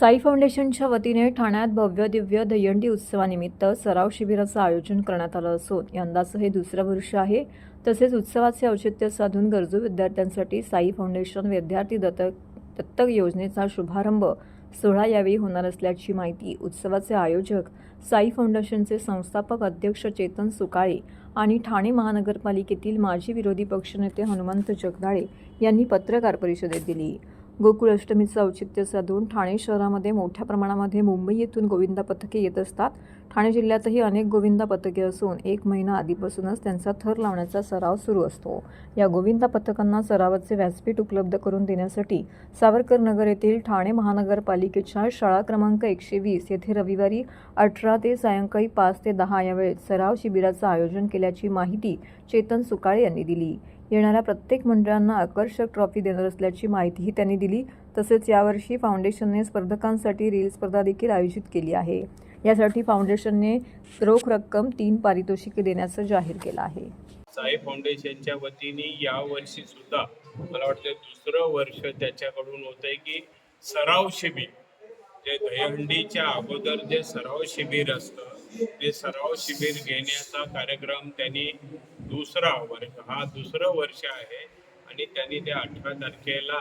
साई फाउंडेशनच्या वतीने ठाण्यात भव्य दिव्य दहीहंडी उत्सवानिमित्त सराव शिबिराचं आयोजन करण्यात आलं असून यंदाचं हे दुसरं वर्ष आहे. तसेच उत्सवाचे औचित्य साधून गरजू विद्यार्थ्यांसाठी साई फाउंडेशन विद्यार्थी दत्तक दत्तक योजनेचा शुभारंभ सोहळा यावेळी होणार असल्याची माहिती उत्सवाचे आयोजक साई फाउंडेशनचे संस्थापक अध्यक्ष चेतन सुकाळे आणि ठाणे महानगरपालिकेतील माजी विरोधी पक्षनेते हनुमंत जगदाळे यांनी पत्रकार परिषदेत दिली. गोकुळ अष्टमीचं औचित्य साधून ठाणे शहरामध्ये मोठ्या प्रमाणामध्ये मुंबई येथून गोविंदा पथके येत असतात. ठाणे जिल्ह्यातही अनेक गोविंदा पथके असून एक महिना आधीपासूनच त्यांचा थर लावण्याचा सराव सुरू असतो. या गोविंदा पथकांना सरावाचे व्यासपीठ उपलब्ध करून देण्यासाठी सावरकर नगर येथील ठाणे महानगरपालिकेच्या शाळा क्रमांक एकशे वीस येथे रविवारी अठरा ते सायंकाळी पाच ते दहा या वेळेत सराव शिबिराचं आयोजन केल्याची माहिती चेतन सुकाळे यांनी दिली. येणाऱ्या प्रत्येक मंडळांना आकर्षक ट्रॉफी देणार असल्याची माहितीही त्यांनी दिली. दिली. तसेच यावर्षी फाउंडेशनने स्पर्धकांसाठी रील स्पर्धा देखील आयोजित केली आहे. यासाठी फाउंडेशनने रोख रक्कम तीन पारितोषिके देण्याचं जाहीर केलं आहे. साई फाउंडेशनच्या वतीने या वर्षी सुद्धा मला वाटतं दुसरं वर्ष त्याच्याकडून होत आहे की सराव शिबिर. जे दहीहंडीच्या अगोदर जे सराव शिबिर असतं ते सराव शिबिर घेण्याचा कार्यक्रम त्यांनी दुसरा वर्ष हा दुसरं वर्ष आहे. आणि त्यांनी ते अठरा तारखेला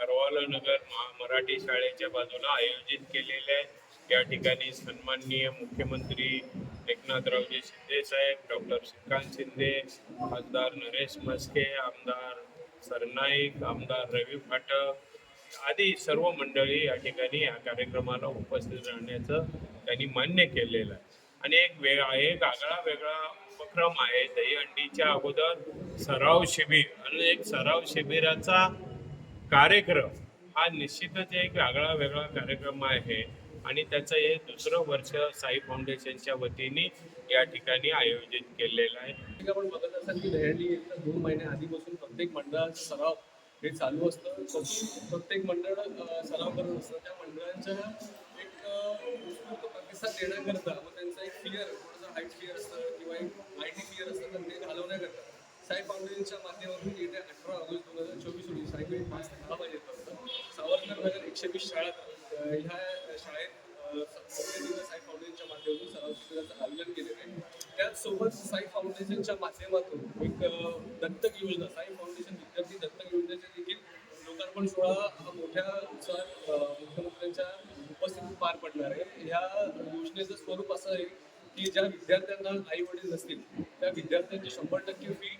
करवाला नगर महा- मराठी शाळेच्या बाजूला आयोजित केलेले आहे या ठिकाणी सन्माननीय मुख्यमंत्री एकनाथरावजी शिंदे साहेब डॉक्टर श्रीकांत शिंदे खासदार नरेश मस्के आमदार सरनाईक आमदार रवी फाटक आदी सर्व मंडळी या ठिकाणी या कार्यक्रमाला उपस्थित राहण्याचं त्यांनी मान्य केलेलं आहे. आणि एक वेगळा एक आगळा वेगळा उपक्रम आहे. दहीहंडीच्या अगोदर सराव शिबिर आणि एक सराव शिबिराचा कार्यक्रम हा निश्चितच एक वेगळा वेगळा कार्यक्रम आहे. आणि त्याचं हे दुसरं वर्ष साई फाउंडेशनच्या वतीने या ठिकाणी आयोजित केलेलं आहे. आपण बघत असाल की दहीहंडी दोन महिने आधीपासून प्रत्येक मंडळाचा सराव हे चालू असतं. प्रत्येक मंडळ सराव करत असतं. त्या मंडळांच्या एक उत्स्फूर्त प्रतिसाद देण्याकरता मग त्यांचा एक फिअर थोडंसं हाईट फिअर असतं किंवा एक आय टी फिअर असतं तर ते घालवण्याकरता. साई फाउंडेशनच्या माध्यमातून येत्या अठरा ऑगस्ट दोन हजार चोवीस रोजी सायंकाळी पाच ते दहा वाजेपर्यंत सावरकर नगर एकशे वीस शाळा ह्या शाळेत साई फाउंडेशनच्या माध्यमातून सराव शिबिराचं आयोजन केलेलं आहे. त्याचसोबत साई फाउंडेशनच्या माध्यमातून एक दत्तक योजना साई फाउंडेशन विद्यार्थी दत्तक योजनेचे देखील लोकार्पण सोहळा हा मोठ्या उत्साहात मुख्यमंत्र्यांच्या उपस्थितीत पार पडणार आहे. ह्या योजनेचं स्वरूप असं आहे की ज्या विद्यार्थ्यांना आई वडील नसतील त्या विद्यार्थ्यांची शंभर टक्के फी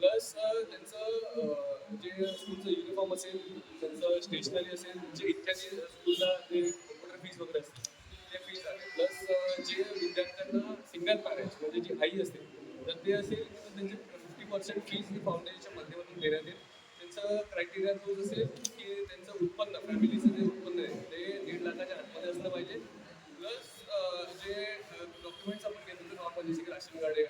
प्लस त्यांचं जे स्कूलचं युनिफॉर्म असेल त्यांचं स्टेशनरी असेल जे इत्यादी स्कूलला जे कॉम्प्युटर फीज वगैरे असतील ते फीज आहे. प्लस जे विद्यार्थ्यांना सिंगल पॅरेंट्स म्हणजे जी आई असते तर ते असेल तर त्यांची फिफ्टी पर्सेंट फीज ही फाउंडेशनच्या माध्यमातून देण्यात येईल. त्यांचं क्रायटेरिया तोच असेल की त्यांचं उत्पन्न फॅमिलीचं जे उत्पन्न आहे ते दीड लाखाच्या आतमध्ये असलं पाहिजे. प्लस जे डॉक्युमेंट्स आपण घेतो नॉर्मल जसे की राशन कार्ड आहे